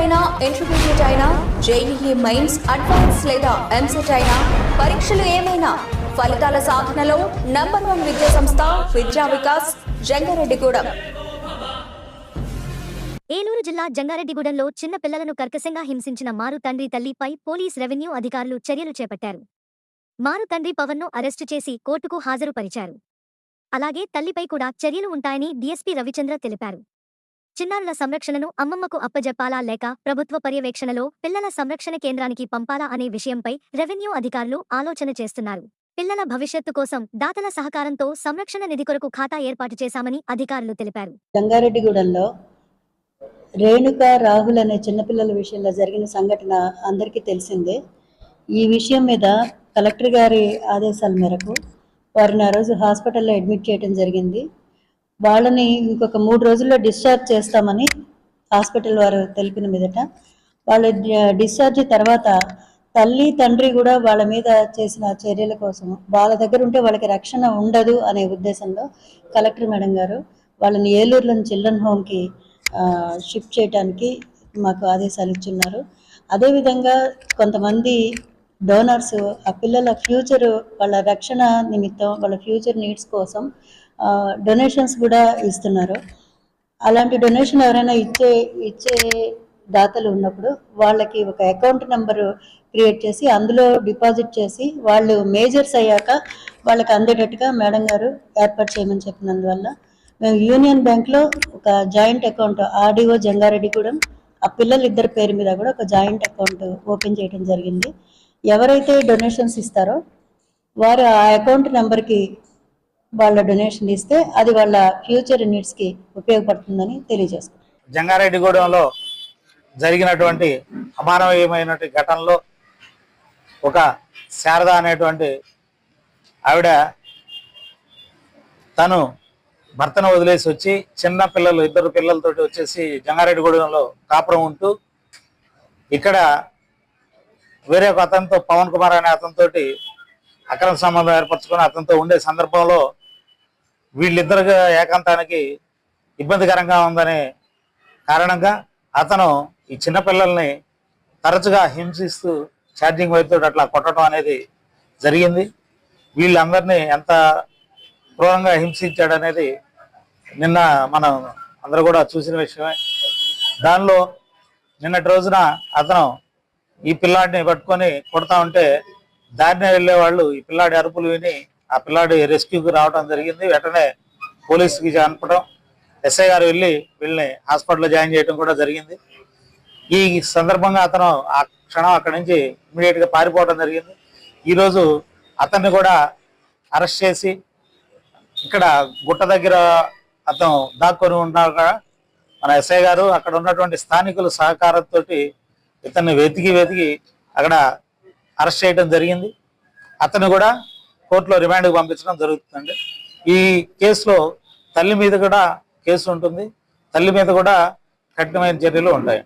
అయినా ఇంటర్మీడియట్ అయినా JEE mains advance లేదా ఎంసెట్ అయినా పరీక్షలు ఏమైనా ఫలితాల సాధనలో నంబర్ వన్ విద్యా సంస్థ విద్యా వికాస్ జంగారెడ్డిగూడెం. ఏలూరు జిల్లా జంగారెడ్డిగూడెంలో చిన్న పిల్లలను కర్కశంగా హింసించిన మారు తండ్రి తల్లిపై పోలీస్ రెవెన్యూ అధికారులు చర్యలు చేపట్టారు. మారు తండ్రి పవన్ను అరెస్టు చేసి కోర్టుకు హాజరుపరిచారు. అలాగే తల్లిపై కూడా చర్యలు ఉంటాయని డీఎస్పీ రవిచంద్ర తెలిపారు. చిన్నారుల సంరక్షణను అమ్మమ్మకు అప్పజెప్పాలా లేక ప్రభుత్వ పర్యవేక్షణలో పిల్లల సంరక్షణ కేంద్రానికి పంపాలా అనే విషయంపై రెవెన్యూ అధికారులు ఆలోచన చేస్తున్నారు. పిల్లల భవిష్యత్తు కోసం దాతల సహకారంతో సంరక్షణ నిధి కొరకు ఖాతా ఏర్పాటు చేశామని అధికారులు తెలిపారు. జంగారెడ్డిగూడెంలో రేణుక రాహుల్ అనే చిన్నపిల్లల విషయంలో జరిగిన సంఘటన అందరికీ తెలిసిందే. ఈ విషయం మీద కలెక్టర్ గారి ఆదేశాల మేరకు వారిని ఆ రోజు హాస్పిటల్లో అడ్మిట్ చేయడం జరిగింది. వాళ్ళని ఇంకొక మూడు రోజుల్లో డిశ్చార్జ్ చేస్తామని హాస్పిటల్ వారు తెలిపిన మీదట. వాళ్ళ డిశ్చార్జ్ తర్వాత తల్లి తండ్రి కూడా వాళ్ళ మీద చేసిన చర్యల కోసం వాళ్ళ దగ్గర ఉంటే వాళ్ళకి రక్షణ ఉండదు అనే ఉద్దేశంలో కలెక్టర్ మేడం గారు వాళ్ళని ఏలూరులోని చిల్డ్రన్ హోమ్కి షిఫ్ట్ చేయడానికి మాకు ఆదేశాలు ఇచ్చున్నారు. అదేవిధంగా కొంతమంది డోనర్స్ ఆ పిల్లల ఫ్యూచర్ వాళ్ళ రక్షణ నిమిత్తం వాళ్ళ ఫ్యూచర్ నీడ్స్ కోసం డొనేషన్స్ కూడా ఇస్తున్నారు. అలాంటి డొనేషన్ ఎవరైనా ఇచ్చే ఇచ్చే దాతలు ఉన్నప్పుడు వాళ్ళకి ఒక అకౌంట్ నెంబర్ క్రియేట్ చేసి అందులో డిపాజిట్ చేసి వాళ్ళు మేజర్స్ అయ్యాక వాళ్ళకి అందేటట్టుగా మేడం గారు ఏర్పాటు చేయమని చెప్పినందువల్ల మేము యూనియన్ బ్యాంక్లో ఒక జాయింట్ అకౌంట్ ఆర్డీఓ జంగారెడ్డిగూడెం ఆ పిల్లలు ఇద్దరి పేరు మీద కూడా ఒక జాయింట్ అకౌంట్ ఓపెన్ చేయడం జరిగింది. ఎవరైతే డొనేషన్స్ ఇస్తారో వారు ఆ అకౌంట్ నెంబర్కి వాళ్ళ డొనేషన్ ఇస్తే అది వాళ్ళ ఫ్యూచర్ నీడ్స్కి ఉపయోగపడుతుందని తెలియజేస్తారు జంగారెడ్డిగూడెంలో జరిగినటువంటి అమానవీయమైనటువంటి ఘటనలో ఒక శారద అనేటువంటి ఆవిడ తను భర్తను వదిలేసి వచ్చి చిన్న పిల్లలు ఇద్దరు పిల్లలతోటి వచ్చేసి జంగారెడ్డిగూడెంలో కాపురం ఉంటూ ఇక్కడ వేరే ఒక అతనితో పవన్ కుమార్ అనే అతనితోటి అక్రమ సంబంధం ఏర్పరచుకొని అతనితో ఉండే సందర్భంలో వీళ్ళిద్దరు ఏకాంతానికి ఇబ్బందికరంగా ఉందనే కారణంగా అతను ఈ చిన్నపిల్లల్ని తరచుగా హింసిస్తూ ఛార్జింగ్ వైర్తో అట్లా కొట్టడం అనేది జరిగింది. వీళ్ళందరినీ ఎంత క్రూరంగా హింసించాడనేది నిన్న మనం అందరూ కూడా చూసిన విషయమే. దానిలో నిన్నటి రోజున అతను ఈ పిల్లాడిని పట్టుకొని కొడతా ఉంటే దారిని వెళ్ళే వాళ్ళు ఈ పిల్లాడి అరుపులు విని ఆ పిల్లాడి రెస్క్యూకి రావడం జరిగింది. వెంటనే పోలీసుకి అనుపడం ఎస్ఐ గారు వెళ్ళి వీళ్ళని హాస్పిటల్లో జాయిన్ చేయడం కూడా జరిగింది. ఈ సందర్భంగా అతను ఆ క్షణం అక్కడి నుంచి ఇమీడియట్గా పారిపోవడం జరిగింది. ఈరోజు అతన్ని కూడా అరెస్ట్ చేసి ఇక్కడ గుట్ట దగ్గర అతను దాక్కొని ఉన్నాక మన ఎస్ఐ గారు అక్కడ ఉన్నటువంటి స్థానికుల సహకారంతో ఇతన్ని వెతికి వెతికి అక్కడ అరెస్ట్ చేయడం జరిగింది. అతను కూడా కోర్టులో రిమాండ్కి పంపించడం జరుగుతుందండి. ఈ కేసులో తల్లి మీద కూడా కేసు ఉంటుంది. తల్లి మీద కూడా కఠినమైన చర్యలు ఉంటాయి